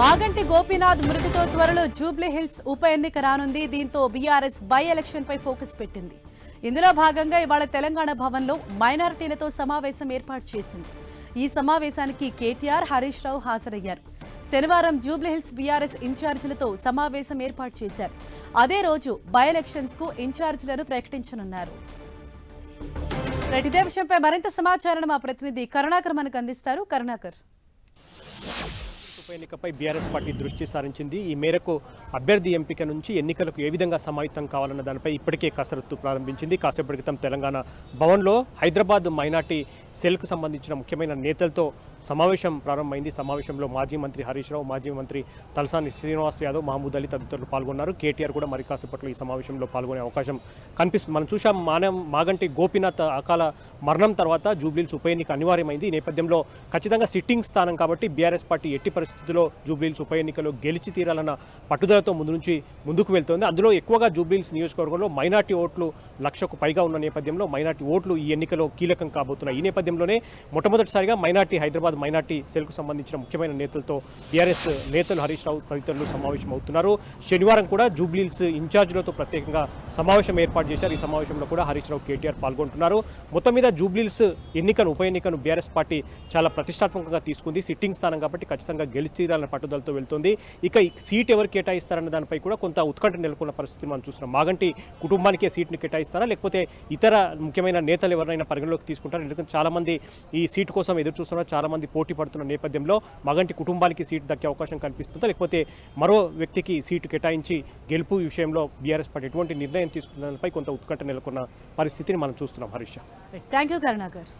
మాగంటి గోపీనాథ్ మృతితో త్వరలో Jubilee hills ఉప ఎన్నిక రానుంది. దీంతో బీఆర్ఎస్ బై ఎలక్షన్ పై ఫోకస్ పెట్టింది. ఇందులో భాగంగా ఇవాళ తెలంగాణ భవన్లో మైనారిటీలతో సమావేశం ఏర్పాటు చేసింది. ఈ సమావేశానికి కేటీఆర్ హరీష్ రావు హాజరయ్యారు. శనివారం జూబ్లీహిల్స్ బీఆర్ఎస్ ఇన్ఛార్జీలతో సమావేశం ఏర్పాటు చేశారు. అదే రోజు బై ఎలక్షన్స్కు ఇన్ఛార్జీలను ప్రకటించనున్నారు. ప్రతిదే ఇదే విషయంపై మరింత సమాచారం మా ప్రతినిధి కరుణాకర్ మనకు అందిస్తారు. కరుణాకర్. ఉప ఎన్నికపై బీఆర్ఎస్ పార్టీ దృష్టి సారించింది. ఈ మేరకు అభ్యర్థి ఎంపిక నుంచి ఎన్నికలకు ఏ విధంగా సమాయత్తం కావాలన్న దానిపై ఇప్పటికే కసరత్తు ప్రారంభించింది. కాసేపటి క్రితం తెలంగాణ భవన్లో హైదరాబాద్ మైనార్టీ సెల్కు సంబంధించిన ముఖ్యమైన నేతలతో సమావేశం ప్రారంభమైంది. సమావేశంలో మాజీ మంత్రి హరీష్ రావు మాజీ మంత్రి తలసాని శ్రీనివాస్ యాదవ్ మహమూద్ అలీ తదితరులు పాల్గొన్నారు. కేటీఆర్ కూడా మరి కాసేపట్లో ఈ సమావేశంలో పాల్గొనే అవకాశం కనిపిస్తుంది. మనం చూసాం మానం మాగంటి గోపీనాథ్ అకాల మరణం తర్వాత జూబ్లీల్స్ ఉప ఎన్నిక అనివార్యమైంది. ఈ నేపథ్యంలో ఖచ్చితంగా సిట్టింగ్ స్థానం కాబట్టి బీఆర్ఎస్ పార్టీ ఎట్టి పరిస్థితుల్లో జూబ్లీల్స్ ఉప ఎన్నికలో గెలిచి తీరాలన్న పట్టుదలతో ముందు నుంచి ముందుకు వెళ్తోంది. అందులో ఎక్కువగా జూబ్లీల్స్ నియోజకవర్గంలో మైనార్టీ ఓట్లు లక్షకు పైగా ఉన్న నేపథ్యంలో మైనార్టీ ఓట్లు ఈ ఎన్నికలో కీలకం కాబోతున్నాయి. ఈ నేపథ్యంలోనే మొట్టమొదటిసారిగా మైనార్టీ హైదరాబాద్ మైనార్టీ సెల్కు సంబంధించిన ముఖ్యమైన నేతలతో బీఆర్ఎస్ నేతలు హరీష్ రావు తదితరులు సమావేశం అవుతున్నారు శనివారం కూడా జూబ్లీల్స్ ఇన్ఛార్జీలతో ప్రత్యేకంగా సమావేశం ఏర్పాటు చేశారు. ఈ సమావేశంలో కూడా హరీష్ రావు కేటీఆర్ పాల్గొంటున్నారు. మొత్తం మీద జూబ్లీల్స్ ఎన్నికను ఉప ఎన్నికను బీఆర్ఎస్ పార్టీ చాలా ప్రతిష్టాత్మకంగా తీసుకుంది. సిట్టింగ్ స్థానం కాబట్టి ఖచ్చితంగా గెలిచిరాలన్న పట్టుదలతో వెళ్తుంది. ఇక ఈ సీట్ ఎవరు కేటాయిస్తారన్న దానిపై కూడా కొంత ఉత్కంఠ నెలకొన్న పరిస్థితి మనం చూస్తున్నాం. మాగంటి కుటుంబానికే సీట్ని కేటాయిస్తారా? లేకపోతే ఇతర ముఖ్యమైన నేతలు ఎవరైనా పరిగణలోకి తీసుకుంటారా? ఎందుకంటే చాలా చాలామంది ఈ సీటు కోసం ఎదురు చూస్తున్నారు చాలా మంది పోటీ పడుతున్న నేపథ్యంలో మగంటి కుటుంబానికి సీటు దక్కే అవకాశం కనిపిస్తుందా. లేకపోతే మరో వ్యక్తికి సీటు కేటాయించి గెలుపు విషయంలో బీఆర్ఎస్ పార్టీ ఎటువంటి నిర్ణయం తీసుకున్న దానిపై కొంత ఉత్కంఠ నెలకొన్న పరిస్థితిని మనం చూస్తున్నాం. Harish thank you Karunakar